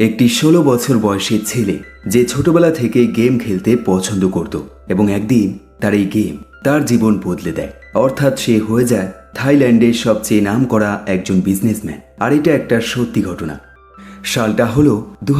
একটি ষোলো বছর বয়সী ছেলে যে ছোটবেলা থেকে গেম খেলতে পছন্দ করত এবং একদিন তার এই গেম তার জীবন বদলে দেয়। অর্থাৎ সে হয়ে যায় থাইল্যান্ডের সবচেয়ে নাম করা একজন বিজনেসম্যান। আর এটা একটা সত্যি ঘটনা। সালটা হলো দু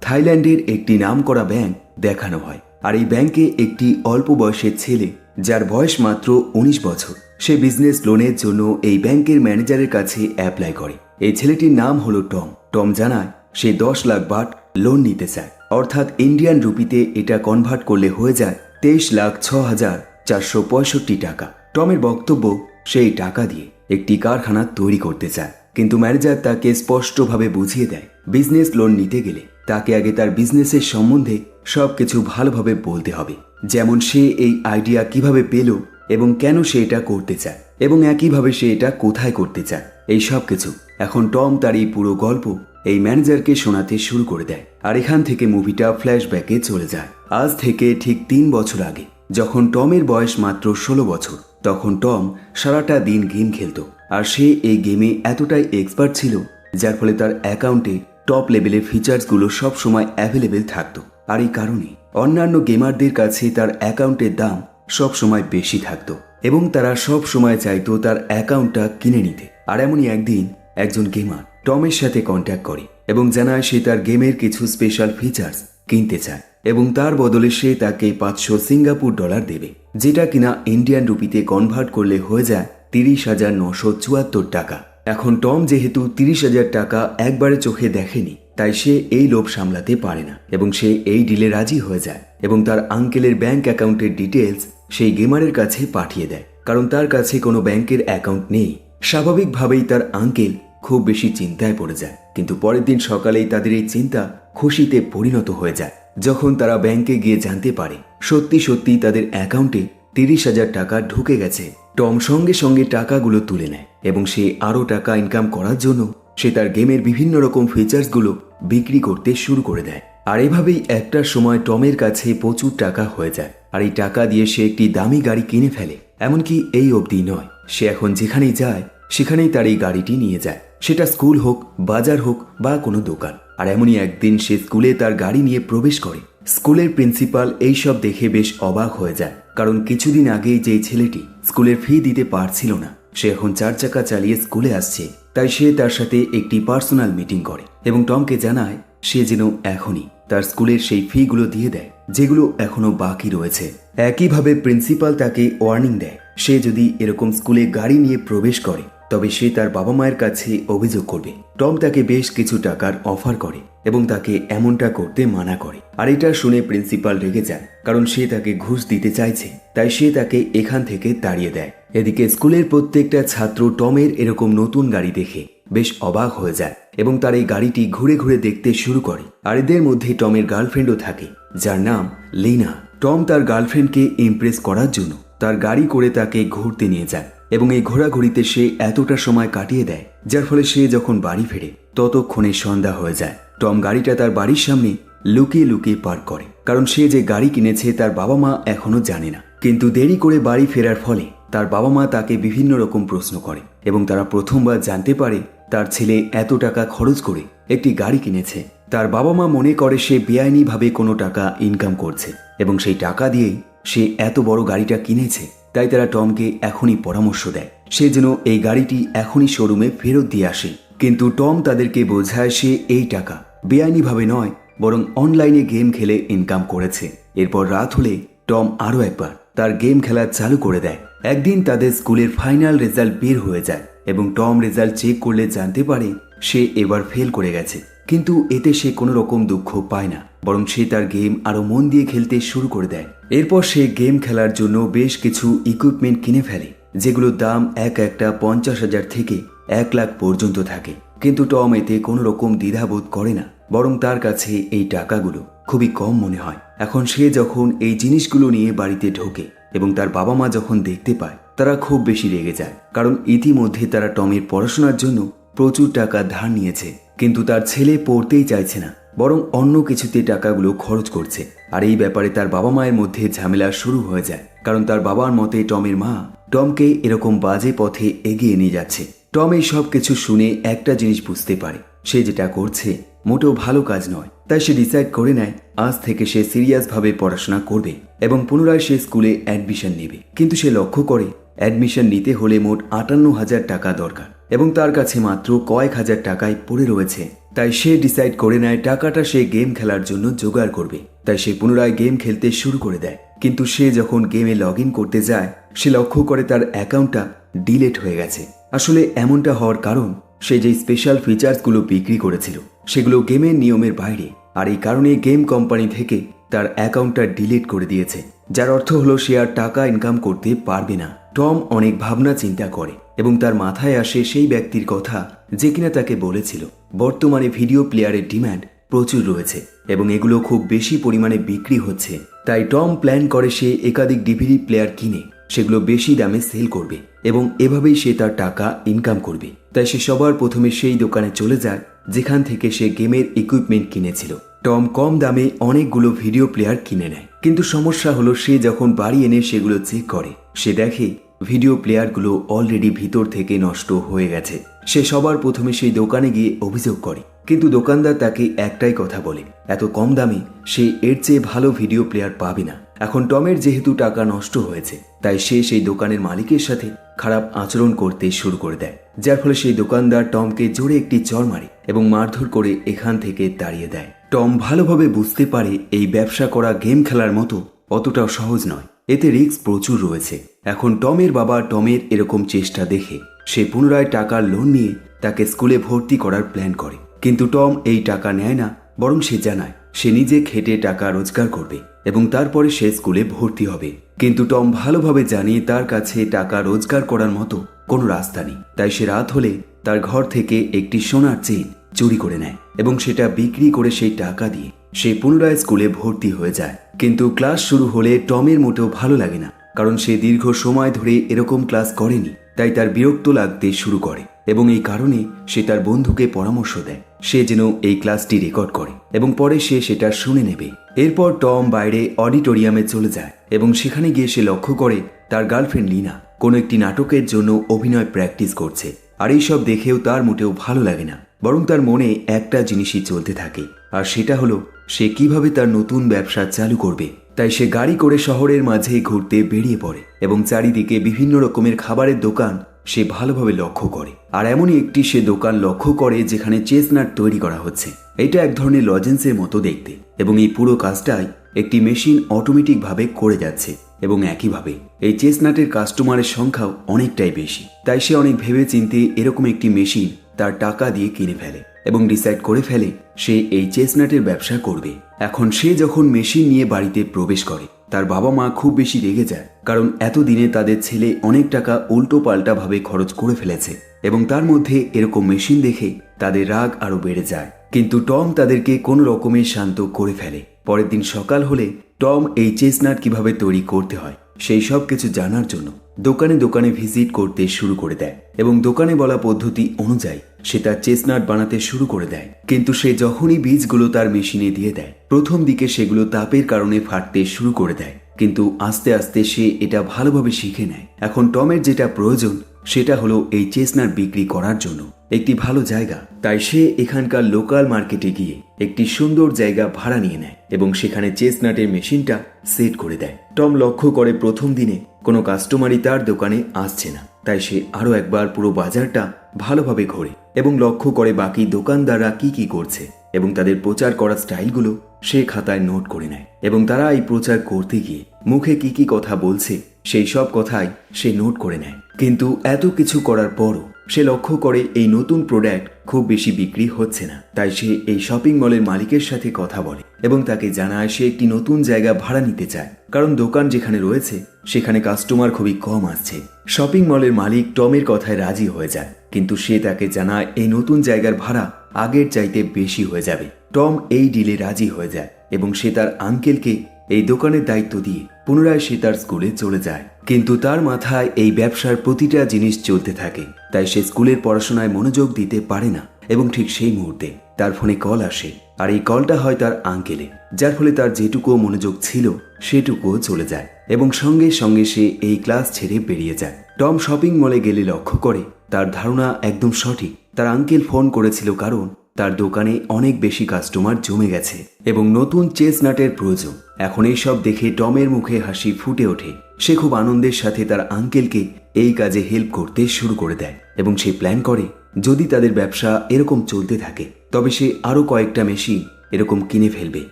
থাইল্যান্ডের একটি নাম করা ব্যাংক দেখানো হয়। আর এই ব্যাংকে একটি অল্প বয়সের ছেলে, যার বয়স মাত্র উনিশ বছর, সে বিজনেস লোনের জন্য এই ব্যাংকের ম্যানেজারের কাছে অ্যাপ্লাই করে। এই ছেলেটির নাম হলো টম। টম জানায় সে দশ লাখ বাট লোন নিতে চায়। অর্থাৎ ইন্ডিয়ান রুপিতে এটা কনভার্ট করলে হয়ে যায় তেইশ লাখ ছ হাজার চারশো পঁয়ষট্টি টাকা। টমের বক্তব্য সেই টাকা দিয়ে একটি কারখানা তৈরি করতে চায়। কিন্তু ম্যানেজার তাকে স্পষ্টভাবে বুঝিয়ে দেয় বিজনেস লোন নিতে গেলে তাকে আগে তার বিজনেসের সম্বন্ধে সবকিছু ভালোভাবে বলতে হবে। যেমন সে এই আইডিয়া কীভাবে পেল এবং কেন সে এটা করতে চায় এবং একইভাবে সে এটা কোথায় করতে চায়, এই সব কিছু এখন টম তার এই পুরো গল্প এই ম্যানেজারকে শোনাতে শুরু করে দেয়। আর এখান থেকে মুভিটা ফ্ল্যাশব্যাকে চলে যায়। আজ থেকে ঠিক তিন বছর আগে, যখন টমের বয়স মাত্র ষোলো বছর, তখন টম সারাটা দিন গেম খেলতো। আর সে এই গেমে এতটাই এক্সপার্ট ছিল, যার ফলে তার অ্যাকাউন্টে টপ লেভেলের ফিচার্সগুলো সব সময় অ্যাভেলেবেল থাকতো। আর এই কারণে অন্যান্য গেমারদের কাছে তার অ্যাকাউন্টের দাম সব সময় বেশি থাকতো এবং তারা সব সময় চাইতো তার অ্যাকাউন্টটা কিনে নিতে। আর এমনই একদিন একজন গেমার টমের সাথে কন্ট্যাক্ট করে এবং জানায় সে তার গেমের কিছু স্পেশাল ফিচার্স কিনতে চায় এবং তার বদলে সে তাকে পাঁচশো সিঙ্গাপুর ডলার দেবে, যেটা কিনা ইন্ডিয়ান রুপিতে কনভার্ট করলে হয়ে যায় তিরিশ হাজার নশো চুয়াত্তর টাকা। এখন টম যেহেতু তিরিশ হাজার টাকা একবারে চোখে দেখেনি, তাই সে এই লোভ সামলাতে পারে না এবং সে এই ডিলে রাজি হয়ে যায় এবং তার আঙ্কেলের ব্যাংক অ্যাকাউন্টের ডিটেলস সেই গেমারের কাছে পাঠিয়ে দেয়, কারণ তার কাছে কোনো ব্যাংকের অ্যাকাউন্ট নেই। স্বাভাবিকভাবেই তার আঙ্কেল খুব বেশি চিন্তায় পড়ে যায়। কিন্তু পরের দিন সকালেই তাদের এই চিন্তা খুশিতে পরিণত হয়ে যায়। যখন তারা ব্যাংকে গিয়ে জানতে পারে, সত্যি সত্যি তাদের অ্যাকাউন্টে তিরিশ হাজার টাকা ঢুকে গেছে। টম সঙ্গে সঙ্গে টাকাগুলো তুলে নেয় এবং সে আরও টাকা ইনকাম করার জন্য সে তার গেমের বিভিন্ন রকম ফিচার্সগুলো বিক্রি করতে শুরু করে দেয়। আর এভাবেই একটা সময় টমের কাছে প্রচুর টাকা হয়ে যায় আর এই টাকা দিয়ে সে একটি দামি গাড়ি কিনে ফেলে। এমনকি এই অবধি নয়, সে এখন যেখানেই যায়, সেখানেই তার এই গাড়িটি নিয়ে যায়। সেটা স্কুল হোক, বাজার হোক বা কোনো দোকান। আর এমনই একদিন সে স্কুলে তার গাড়ি নিয়ে প্রবেশ করে। স্কুলের প্রিন্সিপাল এইসব দেখে বেশ অবাক হয়ে যায়। কারণ কিছুদিন আগেই যেই ছেলেটি স্কুলের ফি দিতে পারছিল না, সে এখন চার চাকা চালিয়ে স্কুলে আসছে। তাই সে তার সাথে একটি পার্সোনাল মিটিং করে এবং টমকে জানায়, সে যেন এখনই তার স্কুলের সেই ফিগুলো দিয়ে দেয়, যেগুলো এখনও বাকি রয়েছে। একইভাবে প্রিন্সিপাল তাকে ওয়ার্নিং দেয়, সে যদি এরকম স্কুলে গাড়ি নিয়ে প্রবেশ করে তবে সে তার বাবা মায়ের কাছে অভিযোগ করবে। টম তাকে বেশ কিছু টাকার অফার করে এবং তাকে এমনটা করতে মানা করে। আর এটা শুনে প্রিন্সিপাল রেগে যায় কারণ সে তাকে ঘুষ দিতে চাইছে, তাই সে তাকে এখান থেকে তাড়িয়ে দেয়। এদিকে স্কুলের প্রত্যেকটা ছাত্র টমের এরকম নতুন গাড়ি দেখে বেশ অবাক হয়ে যায় এবং তার এই গাড়িটি ঘুরে ঘুরে দেখতে শুরু করে। আর এদের মধ্যে টমের গার্লফ্রেন্ডও থাকে, যার নাম লিনা। টম তার গার্লফ্রেন্ডকে ইমপ্রেস করার জন্য তার গাড়ি করে তাকে ঘুরতে নিয়ে যায় এবং এই ঘোরাঘুরিতে সে এতটা সময় কাটিয়ে দেয়, যার ফলে সে যখন বাড়ি ফেরে, ততক্ষণে সন্ধ্যা হয়ে যায়। টম গাড়িটা তার বাড়ির সামনে লুকিয়ে লুকিয়ে পার করে, কারণ সে যে গাড়ি কিনেছে তার বাবা মা এখনও জানে না। কিন্তু দেরি করে বাড়ি ফেরার ফলে তার বাবা মা তাকে বিভিন্ন রকম প্রশ্ন করে এবং তারা প্রথমবার জানতে পারে তার ছেলে এত টাকা খরচ করে একটি গাড়ি কিনেছে। তার বাবা মা মনে করে সে বেআইনিভাবে কোনো টাকা ইনকাম করছে এবং সেই টাকা দিয়েই সে এত বড় গাড়িটা কিনেছে। তাই তারা টমকে এখনই পরামর্শ দেয়। সে যেন এই গাড়িটি এখনই শোরুমে ফেরত দিয়ে আসে। কিন্তু টম তাদেরকে বোঝায় সে এই টাকা। বেআইনিভাবে নয়, বরং অনলাইনে গেম খেলে ইনকাম করেছে। এরপর রাত হলে টম আরও একবার তার গেম খেলা চালু করে দেয়। একদিন তাদের স্কুলের ফাইনাল রেজাল্ট বের হয়ে যায় এবং টম রেজাল্ট চেক করলে জানতে পারে সে এবার ফেল করে গেছে। কিন্তু এতে সে কোনো রকম দুঃখ পায় না। বরং সে তার গেম আরও মন দিয়ে খেলতে শুরু করে দেয়। এরপর সে গেম খেলার জন্য বেশ কিছু ইকুইপমেন্ট কিনে ফেলে, যেগুলোর দাম এক একটা পঞ্চাশ হাজার থেকে এক লাখ পর্যন্ত থাকে। কিন্তু টম এতে কোনো রকম দ্বিধাবোধ করে না, বরং তার কাছে এই টাকাগুলো খুবই কম মনে হয়। এখন সে যখন এই জিনিসগুলো নিয়ে বাড়িতে ঢোকে এবং তার বাবা মা যখন দেখতে পায়, তারা খুব বেশি রেগে যায়, কারণ ইতিমধ্যে তারা টমের পড়াশোনার জন্য প্রচুর টাকা ধার নিয়েছে, কিন্তু তার ছেলে পড়তেই চাইছে না। বরং অন্য কিছুতে টাকাগুলো খরচ করছে। আর এই ব্যাপারে তার বাবা মায়ের মধ্যে ঝামেলা শুরু হয়ে যায়। কারণ তার বাবার মতে টমের মা টমকে এরকম বাজে পথে এগিয়ে নিয়ে যাচ্ছে। টম এই সব কিছু শুনে একটা জিনিস বুঝতে পারে। সে যেটা করছে মোটেও ভালো কাজ নয়। তাই সে ডিসাইড করে নেয়, আজ থেকে সে সিরিয়াসভাবে পড়াশোনা করবে এবং পুনরায় সে স্কুলে অ্যাডমিশন নেবে। কিন্তু সে লক্ষ্য করে অ্যাডমিশন নিতে হলে মোট আটান্ন হাজার টাকা দরকার এবং তার কাছে মাত্র কয়েক হাজার টাকায় পড়ে রয়েছে। তাই সে ডিসাইড করে নেয় টাকাটা সে গেম খেলার জন্য জোগাড় করবে। তাই সে পুনরায় গেম খেলতে শুরু করে দেয়। কিন্তু সে যখন গেমে লগ করতে যায়, সে লক্ষ্য করে তার অ্যাকাউন্টটা ডিলেট হয়ে গেছে। আসলে এমনটা হওয়ার কারণ, সে যে স্পেশাল ফিচার্সগুলো বিক্রি করেছিল, সেগুলো গেমের নিয়মের বাইরে। আর এই কারণে গেম কোম্পানি থেকে তার অ্যাকাউন্টটা ডিলিট করে দিয়েছে। যার অর্থ হলো সে আর টাকা ইনকাম করতে পারবে না। টম অনেক ভাবনা চিন্তা করে। এবং তার মাথায় আসে সেই ব্যক্তির কথা যে কিনা তাকে বলেছিল। বর্তমানে ভিডিও প্লেয়ারের ডিম্যান্ড প্রচুর রয়েছে এবং এগুলো খুব বেশি পরিমাণে বিক্রি হচ্ছে। তাই টম প্ল্যান করে সে একাধিক ডিভিডি প্লেয়ার কিনে, সেগুলো বেশি দামে সেল করবে এবং এভাবেই সে তার টাকা ইনকাম করবে। তাই সে সবার প্রথমে সেই দোকানে চলে যায়, যেখান থেকে সে গেমের ইকুইপমেন্ট কিনেছিল। টম কম দামে অনেকগুলো ভিডিও প্লেয়ার কিনে নেয়। কিন্তু সমস্যা হলো সে যখন বাড়ি এনে সেগুলো চেক করে, সে দেখে ভিডিও প্লেয়ারগুলো অলরেডি ভিতর থেকে নষ্ট হয়ে গেছে। সে সবার প্রথমে সেই দোকানে গিয়ে অভিযোগ করে। কিন্তু দোকানদার তাকে একটাই কথা বলে, এত কম দামে সে এর চেয়ে ভালো ভিডিও প্লেয়ার পাবে না। এখন টমের যেহেতু টাকা নষ্ট হয়েছে, তাই সে সেই দোকানের মালিকের সাথে খারাপ আচরণ করতে শুরু করে দেয়। যার ফলে সেই দোকানদার টমকে জোরে একটি চর মারে এবং মারধর করে এখান থেকে তাড়িয়ে দেয়। টম ভালোভাবে বুঝতে পারে এই ব্যবসা করা গেম খেলার মতো অতটাও সহজ নয়। এতে রিস্ক প্রচুর রয়েছে। এখন টমের বাবা টমের এরকম চেষ্টা দেখে, সে পুনরায় টাকার লোন নিয়ে তাকে স্কুলে ভর্তি করার প্ল্যান করে। কিন্তু টম এই টাকা নেয় না, বরং সে জানায়, সে নিজে খেটে টাকা রোজগার করবে এবং তারপরে সে স্কুলে ভর্তি হবে। কিন্তু টম ভালোভাবে জানে তার কাছে টাকা রোজগার করার মতো কোনো রাস্তা নেই। তাই সে রাত হলে তার ঘর থেকে একটি সোনার চেইন চুরি করে নেয় এবং সেটা বিক্রি করে সেই টাকা দিয়ে সে পুনরায় স্কুলে ভর্তি হয়ে যায়। কিন্তু ক্লাস শুরু হলে টমের মোটেও ভালো লাগে না, কারণ সে দীর্ঘ সময় ধরে এরকম ক্লাস করেনি, তাই তার বিরক্ত লাগতে শুরু করে এবং এই কারণে সে তার বন্ধুকে পরামর্শ দেয়। সে যেন এই ক্লাসটি রেকর্ড করে এবং পরে সে সেটা শুনে নেবে। এরপর টম বাইরে অডিটোরিয়ামে চলে যায় এবং সেখানে গিয়ে সে লক্ষ্য করে তার গার্লফ্রেন্ড লিনা, কোনো একটি নাটকের জন্য অভিনয় প্র্যাকটিস করছে। আর এইসব দেখেও তার মোটেও ভালো লাগে না। বরং তার মনে একটা জিনিসই চলতে থাকে, আর সেটা হলো সে কীভাবে তার নতুন ব্যবসা চালু করবে। তাই সে গাড়ি করে শহরের মাঝে ঘুরতে বেরিয়ে পড়ে এবং চারিদিকে বিভিন্ন রকমের খাবারের দোকান সে ভালোভাবে লক্ষ্য করে। আর এমনই একটি সে দোকান লক্ষ্য করে যেখানে চেসনাট তৈরি করা হচ্ছে। এটা এক ধরনের লজেন্সের মতো দেখতে এবং এই পুরো কাজটাই একটি মেশিন অটোমেটিকভাবে করে যাচ্ছে এবং একইভাবে এই চেসনাটের কাস্টমারের সংখ্যাও অনেকটাই বেশি। তাই সে অনেক ভেবে চিনতে এরকম একটি মেশিন তার টাকা দিয়ে কিনে ফেলে এবং ডিসাইড করে ফেলে সে এই চেসনাটের ব্যবসা করবে। এখন সে যখন মেশিন নিয়ে বাড়িতে প্রবেশ করে, তার বাবা মা খুব বেশি রেগে যায় কারণ এতদিনে তাদের ছেলে অনেক টাকা উল্টো পাল্টাভাবে খরচ করে ফেলেছে এবং তার মধ্যে এরকম মেশিন দেখে তাদের রাগ আরও বেড়ে যায়। কিন্তু টম তাদেরকে কোনো রকমে শান্ত করে ফেলে। পরের দিন সকাল হলে টম এই চেসনাট কীভাবে তৈরি করতে হয় সেই সব কিছু জানার জন্য দোকানে দোকানে ভিজিট করতে শুরু করে দেয় এবং দোকানে বলা পদ্ধতি অনুযায়ী সে তার চেসনাট বানাতে শুরু করে দেয়। কিন্তু সে যখনই বীজগুলো তার মেশিনে দিয়ে দেয়, প্রথম দিকে সেগুলো তাপের কারণে ফাটতে শুরু করে দেয়। কিন্তু আস্তে আস্তে সে এটা ভালোভাবে শিখে নেয়। এখন টমের যেটা প্রয়োজন সেটা হলো এই চেসনাট বিক্রি করার জন্য একটি ভালো জায়গা। তাই সে এখানকার লোকাল মার্কেটে গিয়ে একটি সুন্দর জায়গা ভাড়া নিয়ে নেয় এবং সেখানে চেসনাটের মেশিনটা সেট করে দেয়। টম লক্ষ্য করে প্রথম দিনে কোনো কাস্টমারই তার দোকানে আসছে না। তাই সে আরও একবার পুরো বাজারটা ভালোভাবে ঘোরে এবং লক্ষ্য করে বাকি দোকানদাররা কি কি করছে এবং তাদের প্রচার করা স্টাইলগুলো সে খাতায় নোট করে নেয়। এবং তারা এই প্রচার করতে গিয়ে মুখে কি কি কথা বলছে সেই সব কথাই সে নোট করে নেয়। কিন্তু এত কিছু করার পরও সে লক্ষ্য করে এই নতুন প্রোডাক্ট খুব বেশি বিক্রি হচ্ছে না। তাই সে এই শপিং মলের মালিকের সাথে কথা বলে এবং তাকে জানায় সে একটি নতুন জায়গা ভাড়া নিতে চায়। কারণ দোকান যেখানে রয়েছে, সেখানে কাস্টমার খুবই কম আসছে। শপিং মলের মালিক টমের কথায় রাজি হয়ে যায়। কিন্তু সে তাকে জানায় এই নতুন জায়গার ভাড়া আগের চাইতে বেশি হয়ে যাবে। টম এই ডিলে রাজি হয়ে যায় এবং সে তার আঙ্কেলকে এই দোকানের দায়িত্ব দিয়ে পুনরায় সে তার স্কুলে চলে যায়। কিন্তু তার মাথায় এই ব্যবসার প্রতিটা জিনিস চলতে থাকে। তাই সে স্কুলের পড়াশোনায় মনোযোগ দিতে পারে না। এবং ঠিক সেই মুহূর্তে তার ফোনে কল আসে। আর এই কলটা হয় তার আঙ্কেলে যার ফলে তার যেটুকু মনোযোগ ছিল, সেটুকুও চলে যায়। এবং সঙ্গে সঙ্গে সে এই ক্লাস ছেড়ে বেরিয়ে যায়। টম শপিং মলে গেলে লক্ষ্য করে, তার ধারণা একদম সঠিক। তার আঙ্কেল ফোন করেছিল কারণ তার দোকানে অনেক বেশি কাস্টমার জমে গেছে এবং নতুন চেসনাটের প্রয়োজন। এখন এইসব দেখে টমের মুখে হাসি ফুটে ওঠে। সে খুব আনন্দের সাথে তার আঙ্কেলকে এই কাজে হেল্প করতে শুরু করে দেয় এবং সে প্ল্যান করে, যদি তাদের ব্যবসা এরকম চলতে থাকে, তবে সে আরও কয়েকটা মেশিন এরকম কিনে ফেলবে,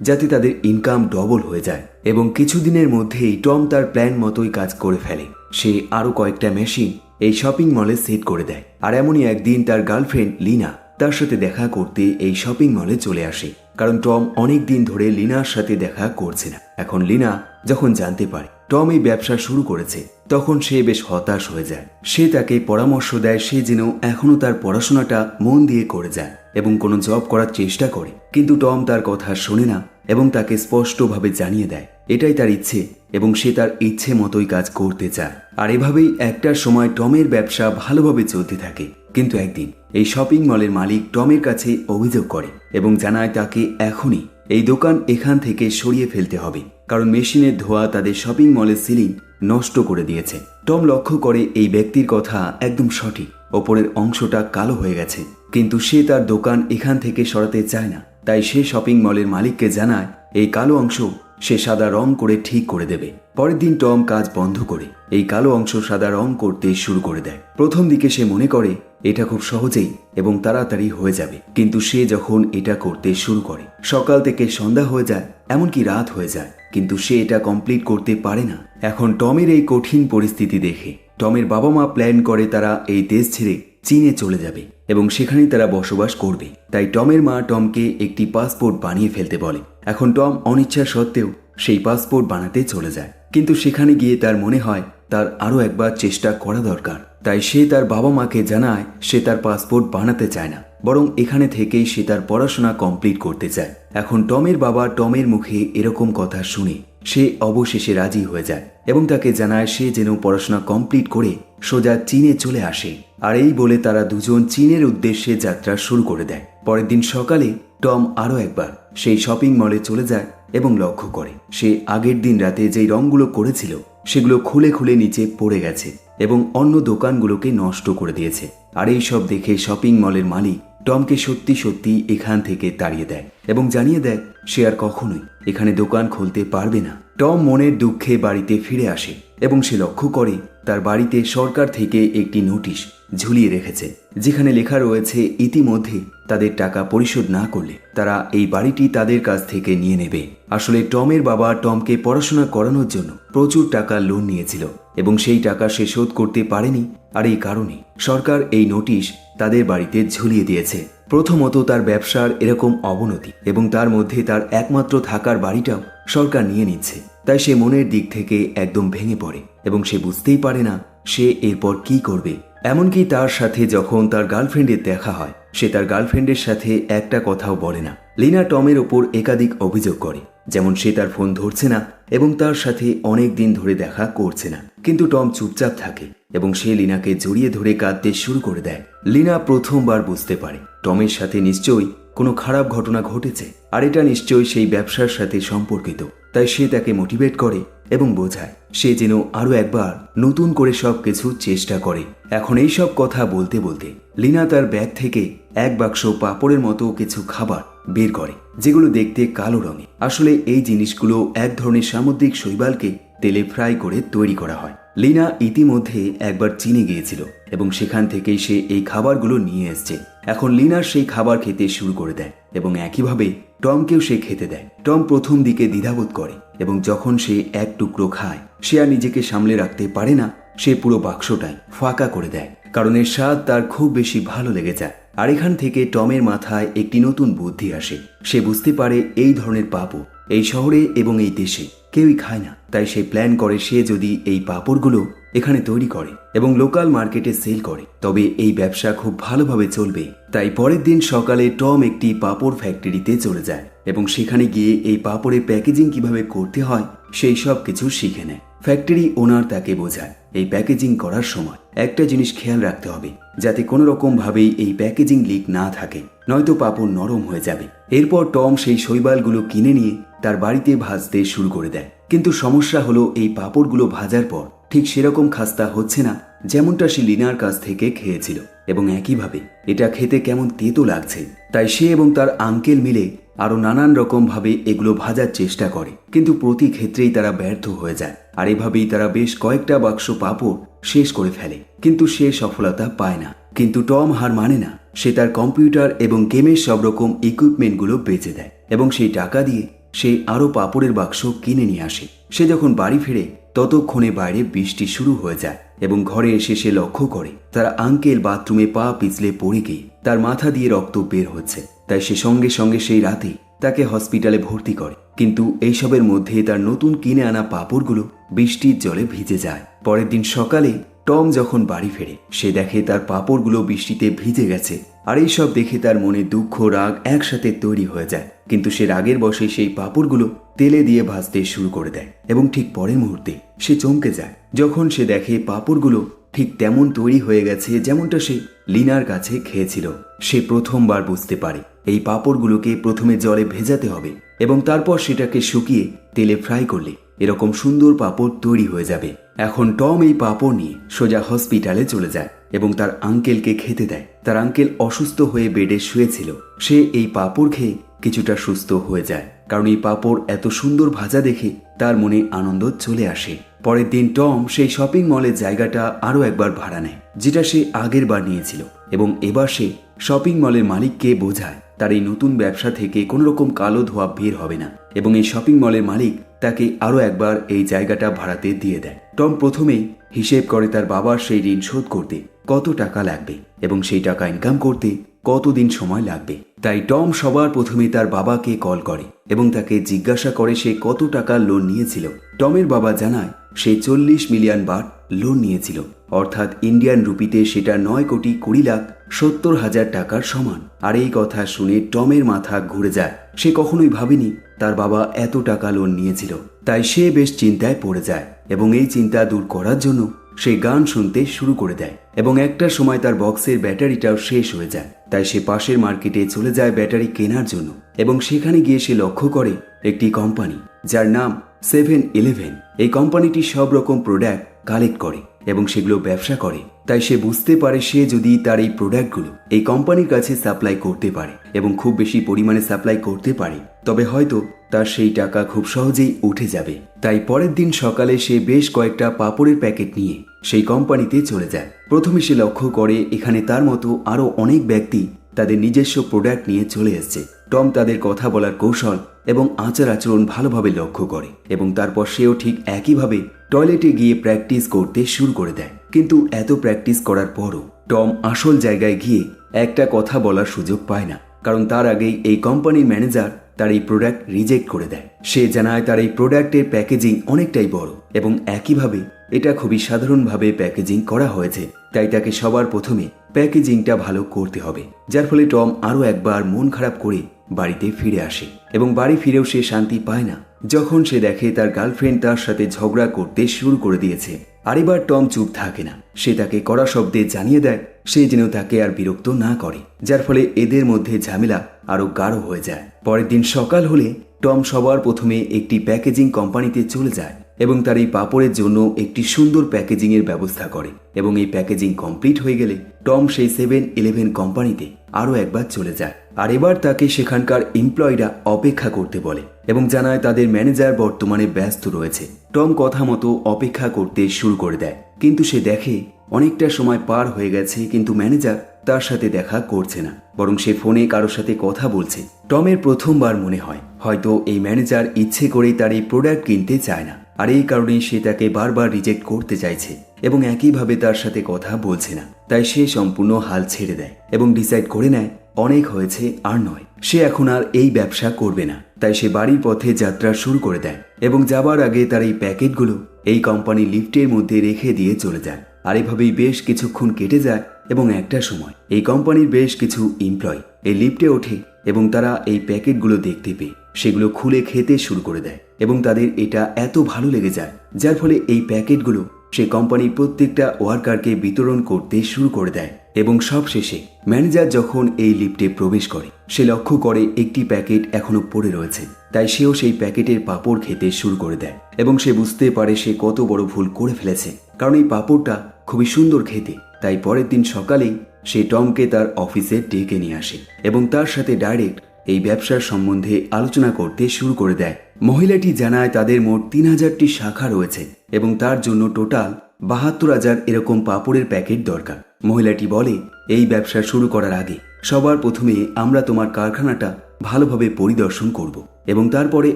যাতে তাদের ইনকাম ডবল হয়ে যায় এবং কিছুদিনের মধ্যেই টম তার প্ল্যান মতোই কাজ করে ফেলে। সে আরও কয়েকটা মেশিন এই শপিং মলে সেট করে দেয়। আর এমনই একদিন তার গার্লফ্রেন্ড লিনা তার সাথে দেখা করতে এই শপিং মলে চলে আসে। কারণ টম অনেক দিন ধরে লিনার সাথে দেখা করছে না। এখন লিনা যখন জানতে পারে টম এই ব্যবসা শুরু করেছে, তখন সে বেশ হতাশ হয়ে যায়। সে তাকে পরামর্শ দেয় সে যেন এখনও তার পড়াশোনাটা মন দিয়ে করে যায় এবং কোনো জব করার চেষ্টা করে। কিন্তু টম তার কথা শোনে না এবং তাকে স্পষ্টভাবে জানিয়ে দেয়, এটাই তার ইচ্ছে এবং সে তার ইচ্ছে মতোই কাজ করতে চায়। আর এভাবেই একটার সময় টমের ব্যবসা ভালোভাবে চলতে থাকে। কিন্তু একদিন এই শপিং মলের মালিক টমের কাছে অভিযোগ করে এবং জানায় তাকে এখনই এই দোকান এখান থেকে সরিয়ে ফেলতে হবে, কারণ মেশিনের ধোয়া তাদের শপিং মলের সিলিং নষ্ট করে দিয়েছে। টম লক্ষ্য করে এই ব্যক্তির কথা একদম সঠিক, ওপরের অংশটা কালো হয়ে গেছে, কিন্তু সে তার দোকান এখান থেকে সরাতে চায় না। তাই সে শপিং মলের মালিককে জানায়, এই কালো অংশ সে সাদা রং করে ঠিক করে দেবে। পরের দিন টম কাজ বন্ধ করে, এই কালো অংশ সাদা রং করতে শুরু করে দেয়। প্রথম দিকে সে মনে করে, এটা খুব সহজেই এবং তাড়াতাড়ি হয়ে যাবে। কিন্তু সে যখন এটা করতে শুরু করে, সকাল থেকে সন্ধ্যা হয়ে যায়, এমনকি রাত হয়ে যায়, কিন্তু সে এটা কমপ্লিট করতে পারে না। এখন টমের এই কঠিন পরিস্থিতি দেখে, টমের বাবা মা প্ল্যান করে তারা এই দেশ ছেড়ে চীনে চলে যাবে এবং সেখানেই তারা বসবাস করবে। তাই টমের মা টমকে একটি পাসপোর্ট বানিয়ে ফেলতে বলে। এখন টম অনিচ্ছা সত্ত্বেও সেই পাসপোর্ট বানাতে চলে যায়। কিন্তু সেখানে গিয়ে তার মনে হয়, তার আরও একবার চেষ্টা করা দরকার। তাই সে তার বাবা মাকে জানায়, সে তার পাসপোর্ট বানাতে চায় না। বরং এখানে থেকেই সে তার পড়াশোনা কমপ্লিট করতে চায়। এখন টমের বাবা টমের মুখে এরকম কথা শুনে সে অবশেষে রাজি হয়ে যায় এবং তাকে জানায় সে যেন পড়াশোনা কমপ্লিট করে সোজা চীনে চলে আসে। আর এই বলে তারা দুজন চীনের উদ্দেশ্যে যাত্রা শুরু করে দেয়। পরের দিন সকালে টম আরও একবার সেই শপিং মলে চলে যায় এবং লক্ষ্য করে। সে আগের দিন রাতে যেই রঙগুলো করেছিল, সেগুলো খুলে খুলে নিচে পড়ে গেছে এবং অন্য দোকানগুলোকে নষ্ট করে দিয়েছে। আর এই সব দেখে শপিং মলের মালিক টমকে সত্যি সত্যি এখান থেকে তাড়িয়ে দেয় এবং জানিয়ে দেয়, সে আর কখনোই এখানে দোকান খুলতে পারবে না। টম মনের দুঃখে বাড়িতে ফিরে আসে এবং সে লক্ষ্য করে তার বাড়িতে সরকার থেকে একটি নোটিশ ঝুলিয়ে রেখেছে। যেখানে লেখা রয়েছে, ইতিমধ্যে তাদের টাকা পরিশোধ না করলে তারা এই বাড়িটি তাদের কাছ থেকে নিয়ে নেবে। আসলে টমের বাবা টমকে পড়াশোনা করানোর জন্য প্রচুর টাকা লোন নিয়েছিল এবং সেই টাকা সে শোধ করতে পারেনি। আর এই কারণে সরকার এই নোটিশ তাদের বাড়িতে ঝুলিয়ে দিয়েছে। প্রথমত তার ব্যবসার এরকম অবনতি এবং তার মধ্যে তার একমাত্র থাকার বাড়িটাও সরকার নিয়ে নিচ্ছে। তাই সে মনের দিক থেকে একদম ভেঙে পড়ে এবং সে বুঝতেই পারে না সে এরপর কি করবে। এমনকি তার সাথে যখন তার গার্লফ্রেন্ডের দেখা হয়, সে তার গার্লফ্রেন্ডের সাথে একটা কথাও বলে না। লিনা টমের ওপর একাধিক অভিযোগ করে, যেমন সে তার ফোন ধরছে না এবং তার সাথে অনেক দিন ধরে দেখা করছে না। কিন্তু টম চুপচাপ থাকে এবং সে লিনাকে জড়িয়ে ধরে কাঁদতে শুরু করে দেয়। লিনা প্রথমবার বুঝতে পারে, টমের সাথে নিশ্চয়ই কোনো খারাপ ঘটনা ঘটেছে, আর এটা নিশ্চয়ই সেই ব্যবসার সাথে সম্পর্কিত, তাই সে তাকে মোটিভেট করে এবং বোঝায়, সে যেন আরও একবার নতুন করে সব কিছু চেষ্টা করে। এখন এই সব কথা বলতে বলতে লিনা তার ব্যাগ থেকে এক বাক্স পাপড়ের মতো কিছু খাবার বের করে, যেগুলো দেখতে কালো রঙে আসলে এই জিনিসগুলো এক ধরনের সামুদ্রিক শৈবালকে তেলে ফ্রাই করে তৈরি করা হয়। লিনা ইতিমধ্যে একবার চীনে গিয়েছিল এবং সেখান থেকেই সে এই খাবারগুলো নিয়ে এসছে। এখন লিনার সেই খাবার খেতে শুরু করে দেয় এবং একইভাবে টমকেও সে খেতে দেয়। টম প্রথম দিকে দ্বিধাবোধ করে এবং যখন সে এক টুকরো খায়, সে আর নিজেকে সামলে রাখতে পারে না, সে পুরো বাক্সটাই ফাঁকা করে দেয়। কারণ এর স্বাদ তার খুব বেশি ভালো লেগে যায়। আর এখান থেকে টমের মাথায় একটি নতুন বুদ্ধি আসে। সে বুঝতে পারে এই ধরনের পাপও এই শহরে এবং এই দেশে কেউই খায় না। তাই সে প্ল্যান করে সে যদি এই পাপড়গুলো এখানে তৈরি করে এবং লোকাল মার্কেটে সেল করে। তবে এই ব্যবসা খুব ভালোভাবে চলবে। তাই পরের দিন সকালে টম একটি পাপড় ফ্যাক্টরিতে চলে যায় এবং সেখানে গিয়ে এই পাপড়ের প্যাকেজিং কীভাবে করতে হয়, সেই সব কিছু শিখে নেয়। ফ্যাক্টরি ওনার তাকে বোঝায় এই প্যাকেজিং করার সময়। একটা জিনিস খেয়াল রাখতে হবে, যাতে কোনো রকম ভাবেই এই প্যাকেজিং লিক না থাকে, নয়তো পাপড় নরম হয়ে যাবে। এরপর টম সেই শৈবালগুলো কিনে নিয়ে তার বাড়িতে ভাজতে শুরু করে দেয়। কিন্তু সমস্যা হলো এই পাপড়গুলো ভাজার পর ঠিক সেরকম খাস্তা হচ্ছে না যেমনটা সে লিনার কাছ থেকে খেয়েছিল। এবং একইভাবে এটা খেতে কেমন তেতো লাগছে। তাই সে এবং তার আঙ্কেল মিলে আরও নানান রকমভাবে এগুলো ভাজার চেষ্টা করে। কিন্তু প্রতি ক্ষেত্রেই তারা ব্যর্থ হয়ে যায়। আর এভাবেই তারা বেশ কয়েকটা বাক্স পাপড় শেষ করে ফেলে। কিন্তু সে সফলতা পায় না। কিন্তু টম হার মানে না, সে তার কম্পিউটার এবং গেমের সব রকম ইকুইপমেন্টগুলো বেঁচে দেয়। এবং সেই টাকা দিয়ে সে আরও পাপড়ের বাক্স কিনে নিয়ে আসে। সে যখন বাড়ি ফিরে ততক্ষণে বাইরে বৃষ্টি শুরু হয়ে যায় এবং ঘরে এসে সে লক্ষ্য করে, তার আঙ্কেল বাথরুমে পা পিছলে পড়ে গিয়ে তার মাথা দিয়ে রক্ত বের হচ্ছে। তাই সে সঙ্গে সঙ্গে সেই রাতে তাকে হসপিটালে ভর্তি করে। কিন্তু এইসবের মধ্যে তার নতুন কিনে আনা পাপড়গুলো বৃষ্টির জলে ভিজে যায়। পরের দিন সকালে টম যখন বাড়ি ফেরে, সে দেখে তার পাপড়গুলো বৃষ্টিতে ভিজে গেছে। আর এই সব দেখে তার মনে দুঃখ, রাগ একসাথে তৈরি হয়ে যায়। কিন্তু সে রাগের বসে সেই পাপড়গুলো তেলে দিয়ে ভাজতে শুরু করে দেয় এবং ঠিক পরের মুহূর্তে সে চমকে যায়। যখন সে দেখে পাপড়গুলো ঠিক তেমন তৈরি হয়ে গেছে যেমনটা সে লিনার কাছে খেয়েছিল, সে প্রথমবার বুঝতে পারে এই পাপড়গুলোকে প্রথমে জলে ভেজাতে হবে এবং তারপর সেটাকে শুকিয়ে তেলে ফ্রাই করলে এরকম সুন্দর পাপড় তৈরি হয়ে যাবে। এখন টম এই পাপড় নিয়ে সোজা হসপিটালে চলে যায় এবং তার আঙ্কেলকে খেতে দেয়। তার আঙ্কেল অসুস্থ হয়ে বেডে শুয়েছিল। সে এই পাপড় খেয়ে কিছুটা সুস্থ হয়ে যায়। কারণ এই পাপড় এত সুন্দর ভাজা দেখে তার মনে আনন্দ চলে আসে। পরের দিন টম সেই শপিং মলের জায়গাটা আরও একবার ভাড়া নেয়, যেটা সে আগের বার নিয়েছিল। এবং এবার সে শপিং মলের মালিককে বোঝায়, তার এই নতুন ব্যবসা থেকে কোনো রকম কালো ধোয়া বের হবে না। এবং এই শপিং মলের মালিক তাকে আরও একবার এই জায়গাটা ভাড়াতে দিয়ে দেয়। টম প্রথমেই হিসেব করে তার বাবার সেই ঋণ শোধ করতে কত টাকা লাগবে এবং সেই টাকা ইনকাম করতে কতদিন সময় লাগবে। তাই টম সবার প্রথমে তার বাবাকে কল করে এবং তাকে জিজ্ঞাসা করে সে কত টাকা লোন নিয়েছিল। টমের বাবা জানায়, সে চল্লিশ মিলিয়ন বার লোন নিয়েছিল। অর্থাৎ ইন্ডিয়ান রুপিতে সেটা নয় কোটি কুড়ি লাখ সত্তর হাজার টাকার সমান। আর এই কথা শুনে টমের মাথা ঘুরে যায়। সে কখনোই ভাবেনি তার বাবা এত টাকা লোন নিয়েছিল, তাই সে বেশ চিন্তায় পড়ে যায় এবং এই চিন্তা দূর করার জন্য সে গান শুনতে শুরু করে দেয় এবং একটা সময় তার বক্সের ব্যাটারিটাও শেষ হয়ে যায়। তাই সে পাশের মার্কেটে চলে যায় ব্যাটারি কেনার জন্য এবং সেখানে গিয়ে সে লক্ষ্য করে একটি কোম্পানি যার নাম সেভেন ইলেভেন এই কোম্পানিটি সব রকম প্রোডাক্ট কালেক্ট করে এবং সেগুলো ব্যবসা করে। তাই সে বুঝতে পারে সে যদি তার এই প্রোডাক্টগুলো এই কোম্পানির কাছে সাপ্লাই করতে পারে এবং খুব বেশি পরিমাণে সাপ্লাই করতে পারে, তবে হয়তো তার সেই টাকা খুব সহজেই উঠে যাবে। তাই পরের দিন সকালে সে বেশ কয়েকটা পাপড়ের প্যাকেট নিয়ে সেই কোম্পানিতে চলে যায়। প্রথমে সে লক্ষ্য করে এখানে তার মতো আরও অনেক ব্যক্তি তাদের নিজস্ব প্রোডাক্ট নিয়ে চলে এসছে। টম তাদের কথা বলার কৌশল এবং আচার আচরণ ভালোভাবে লক্ষ্য করে এবং তারপর সেও ঠিক একইভাবে টয়লেটে গিয়ে প্র্যাকটিস করতে শুরু করে দেয়। কিন্তু এত প্র্যাকটিস করার পরও টম আসল জায়গায় গিয়ে একটা কথা বলার সুযোগ পায় না। কারণ তার আগেই এই কোম্পানির ম্যানেজার তার এই প্রোডাক্ট রিজেক্ট করে দেয়। সে জানায় তার এই প্রোডাক্টের প্যাকেজিং অনেকটাই বড় এবং একইভাবে এটা খুবই সাধারণভাবে প্যাকেজিং করা হয়েছে। তাই তাকে সবার প্রথমে প্যাকেজিংটা ভালো করতে হবে। যার ফলে টম আরও একবার মন খারাপ করে বাড়িতে ফিরে আসে এবং বাড়ি ফিরেও সে শান্তি পায় না। যখন সে দেখে তার গার্লফ্রেন্ড তার সাথে ঝগড়া করতে শুরু করে দিয়েছে। আর এবার টম চুপ থাকে না। সে তাকে কড়া শব্দে জানিয়ে দেয়, সে যেন তাকে আর বিরক্ত না করে, যার ফলে এদের মধ্যে ঝামেলা আরও গাঢ় হয়ে যায়। পরের দিন সকাল হলে টম সবার প্রথমে একটি প্যাকেজিং কোম্পানিতে চলে যায় এবং তার এই পাপড়ের জন্য একটি সুন্দর প্যাকেজিং এর ব্যবস্থা করে এবং এই প্যাকেজিং কমপ্লিট হয়ে গেলে টম সেই সেভেন ইলেভেন কোম্পানিতে আরও একবার চলে যায়। আর এবার তাকে সেখানকার এমপ্লয়িরা অপেক্ষা করতে বলে এবং জানায় তাদের ম্যানেজার বর্তমানে ব্যস্ত রয়েছে। টম কথা মতো অপেক্ষা করতে শুরু করে দেয়। কিন্তু সে দেখে অনেকটা সময় পার হয়ে গেছে, কিন্তু ম্যানেজার তার সাথে দেখা করছে না। বরং সে ফোনে কারোর সাথে কথা বলছে। টমের প্রথমবার মনে হয়, হয়তো এই ম্যানেজার ইচ্ছে করেই তার এই প্রোডাক্ট কিনতে চায় না। আর এই কারণেই সে তাকে বারবার রিজেক্ট করতে চাইছে এবং একইভাবে তার সাথে কথা বলছে না। তাই সে সম্পূর্ণ হাল ছেড়ে দেয় এবং ডিসাইড করে নেয়, অনেক হয়েছে আর নয়। সে এখন আর এই ব্যবসা করবে না। তাই সে বাড়ির পথে যাত্রা শুরু করে দেয় এবং যাবার আগে তার এই প্যাকেটগুলো এই কোম্পানি লিফটের মধ্যে রেখে দিয়ে চলে যায়। আর এভাবেই বেশ কিছুক্ষণ কেটে যায় এবং একটা সময় এই কোম্পানির বেশ কিছু এমপ্লয় এই লিফটে ওঠে এবং তারা এই প্যাকেটগুলো দেখতে পেয়ে সেগুলো খুলে খেতে শুরু করে দেয়। এবং তাদের এটা এত ভালো লেগে যায়, যার ফলে এই প্যাকেটগুলো সে কোম্পানির প্রত্যেকটা ওয়ার্কারকে বিতরণ করতে শুরু করে দেয়। এবং সবশেষে, ম্যানেজার যখন এই লিফটে প্রবেশ করে, সে লক্ষ্য করে একটি প্যাকেট এখনও পড়ে রয়েছে। তাই সেও সেই প্যাকেটের পাপড় খেতে শুরু করে দেয় এবং সে বুঝতে পারে সে কত বড় ভুল করে ফেলেছে। কারণ এই পাপড়টা খুবই সুন্দর খেতে, তাই পরের দিন সকালেই সে টমকে তার অফিসে ডেকে নিয়ে আসে এবং তার সাথে ডাইরেক্ট এই ব্যবসার সম্বন্ধে আলোচনা করতে শুরু করে দেয়। মহিলাটি জানায় তাদের মোট তিন হাজারটি শাখা রয়েছে এবং তার জন্য টোটাল বাহাত্তর হাজার এরকম পাপড়ের প্যাকেট দরকার। মহিলাটি বলে, এই ব্যবসা শুরু করার আগে সবার প্রথমে আমরা তোমার কারখানাটা ভালোভাবে পরিদর্শন করব এবং তারপরে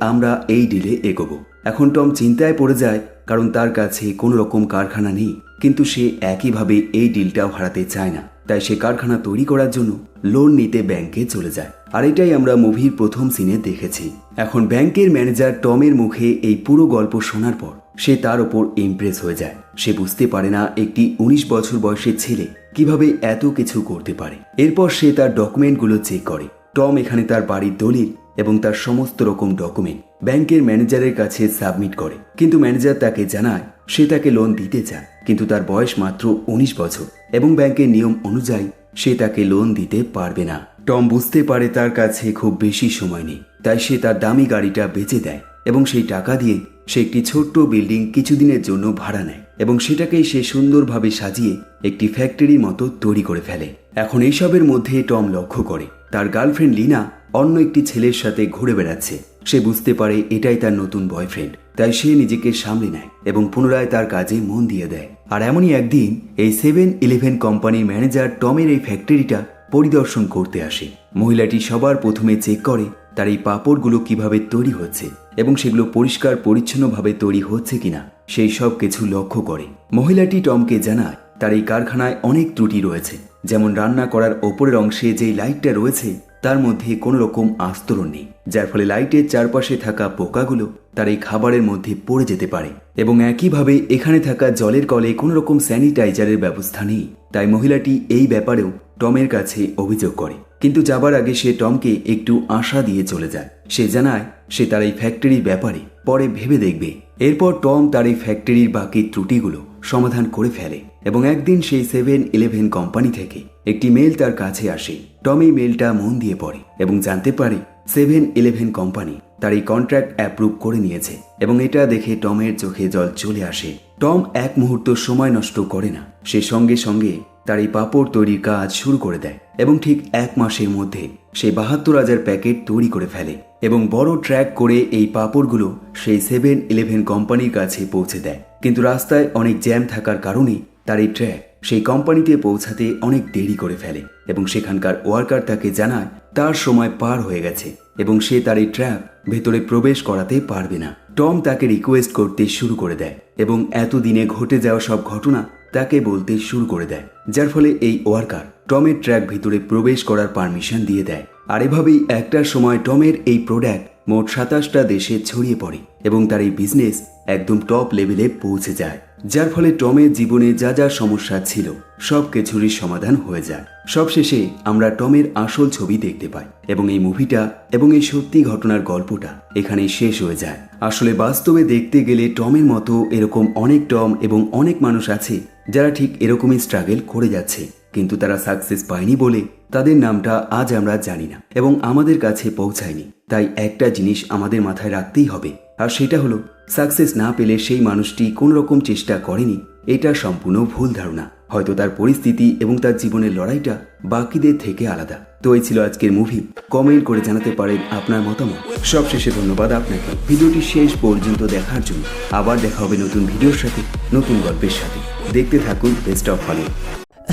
আমরা এই ডিলে এগোবো। এখন টম চিন্তায় পড়ে যায়, কারণ তার কাছে কোনো রকম কারখানা নেই, কিন্তু সে একইভাবে এই ডিলটাও হারাতে চায় না। তাই সে কারখানা তৈরি করার জন্য লোন নিতে ব্যাংকে চলে যায়। আর এটাই আমরা মুভির প্রথম সিনে দেখেছি। এখন ব্যাংকের ম্যানেজার টমের মুখে এই পুরো গল্প শোনার পর সে তার ওপর ইমপ্রেস হয়ে যায়। সে বুঝতে পারে না একটি উনিশ বছর বয়সের ছেলে কীভাবে এত কিছু করতে পারে। এরপর সে তার ডকুমেন্টগুলো চেক করে। টম এখানে তার বাড়ির দলিল এবং তার সমস্ত রকম ডকুমেন্ট ব্যাংকের ম্যানেজারের কাছে সাবমিট করে। কিন্তু ম্যানেজার তাকে জানায়, সে তাকে লোন দিতে চায়, কিন্তু তার বয়স মাত্র উনিশ বছর। এবং ব্যাংকের নিয়ম অনুযায়ী সে তাকে লোন দিতে পারবে না। টম বুঝতে পারে তার কাছে খুব বেশি সময় নেই, তাই সে তার দামি গাড়িটা বেচে দেয় এবং সেই টাকা দিয়ে সে একটি ছোট্ট বিল্ডিং কিছুদিনের জন্য ভাড়া নেয় এবং সেটাকেই সে সুন্দরভাবে সাজিয়ে একটি ফ্যাক্টরির মতো তৈরি করে ফেলে। এখন এইসবের মধ্যে টম লক্ষ্য করে, তার গার্লফ্রেন্ড লিনা অন্য একটি ছেলের সাথে ঘুরে বেড়াচ্ছে। সে বুঝতে পারে এটাই তার নতুন বয়ফ্রেন্ড তাই সে নিজেকে সামলে নেয় এবং পুনরায় তার কাজে মন দিয়ে দেয়। আর এমনই একদিন এই সেভেন ইলেভেন কোম্পানির ম্যানেজার টমের এই ফ্যাক্টরিটা পরিদর্শন করতে আসে। মহিলাটি সবার প্রথমে চেক করে তার এই পাপড়গুলো কীভাবে তৈরি হচ্ছে এবং সেগুলো পরিষ্কার পরিচ্ছন্নভাবে তৈরি হচ্ছে কিনা, সেই সব কিছু লক্ষ্য করে। মহিলাটি টমকে জানায়, তার এই কারখানায় অনেক ত্রুটি রয়েছে। যেমন রান্না করার ওপরের অংশে যেই লাইটটা রয়েছে, তার মধ্যে কোনো রকম আস্তরণ নেই, যার ফলে লাইটের চারপাশে থাকা পোকাগুলো তার এই খাবারের মধ্যে পড়ে যেতে পারে। এবং একইভাবে এখানে থাকা জলের কলে কোনো রকম স্যানিটাইজারের ব্যবস্থা নেই। তাই মহিলাটি এই ব্যাপারেও টমের কাছে অভিযোগ করে। কিন্তু যাবার আগে সে টমকে একটু আশা দিয়ে চলে যায়। সে জানায়, সে তার এই ফ্যাক্টরির ব্যাপারে পরে ভেবে দেখবে। এরপর টম তার এই ফ্যাক্টরির বাকি ত্রুটিগুলো সমাধান করে ফেলে। এবং একদিন সেই সেভেন ইলেভেন কোম্পানি থেকে একটি মেল তার কাছে আসে। টম এই মেলটা মন দিয়ে পড়ে এবং জানতে পারে সেভেন ইলেভেন কোম্পানি তার এই কন্ট্রাক্ট অ্যাপ্রুভ করে নিয়েছে এবং এটা দেখে টমের চোখে জল চলে আসে। টম এক মুহূর্ত সময় নষ্ট করে না। সে সঙ্গে সঙ্গে তার এই পাপড় তৈরির কাজ শুরু করে দেয় এবং ঠিক এক মাসের মধ্যে সে বাহাত্তর হাজার প্যাকেট তৈরি করে ফেলে এবং বড় ট্র্যাক করে এই পাপড়গুলো সেই সেভেন ইলেভেন কোম্পানির কাছে পৌঁছে দেয়। কিন্তু রাস্তায় অনেক জ্যাম থাকার কারণে তার এই ট্র্যাক সেই কোম্পানিতে পৌঁছাতে অনেক দেরি করে ফেলে এবং সেখানকার ওয়ার্কার তাকে জানায় তার সময় পার হয়ে গেছে এবং সে তার এই ট্র্যাপ ভেতরে প্রবেশ করাতে পারবে না। টম তাকে রিকোয়েস্ট করতে শুরু করে দেয় এবং এতদিনে ঘটে যাওয়া সব ঘটনা তাকে বলতে শুরু করে দেয়, যার ফলে এই ওয়ার্কার টমের ট্র্যাক ভিতরে প্রবেশ করার পারমিশন দিয়ে দেয়। আর এভাবেই একটার সময় টমের এই প্রোডাক্ট মোট সাতাশটা দেশে ছড়িয়ে পড়ে এবং তার এই বিজনেস একদম টপ লেভেলে পৌঁছে যায়। যার ফলে টমের জীবনে যা যা সমস্যা ছিল, সব কিছুরই সমাধান হয়ে যায়। সবশেষে আমরা টমের আসল ছবি দেখতে পাই এবং এই মুভিটা এবং এই সত্যি ঘটনার গল্পটা এখানেই শেষ হয়ে যায়। আসলে বাস্তবে দেখতে গেলে টমের মতো এরকম অনেক টম এবং অনেক মানুষ আছে যারা ঠিক এরকমই স্ট্রাগল করে যাচ্ছে, কিন্তু তারা সাকসেস পায়নি বলে তাদের নামটা আজ আমরা জানি না এবং আমাদের কাছে পৌঁছায়নি। তাই একটা জিনিস আমাদের মাথায় রাখতেই হবে, আর সেটা হলো সাকসেস না পেলে সেই মানুষটি কোনো রকম চেষ্টা করেনি। এটা সম্পূর্ণ ভুল ধারণা। হয়তো তার পরিস্থিতি এবং তার জীবনের লড়াইটা বাকিদের থেকে আলাদা। তো এই ছিল আজকের মুভি কমেন্ট করে জানাতে পারেন আপনার মতামত। সবশেষে ধন্যবাদ আপনাকে। ভিডিওটি শেষ পর্যন্ত দেখার জন্য। আবার দেখা হবে নতুন ভিডিওর সাথে, নতুন গল্পের সাথে। দেখতে থাকুন best of Hollywood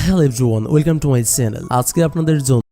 hello everyone welcome to my channel আজকে আপনাদের জন্য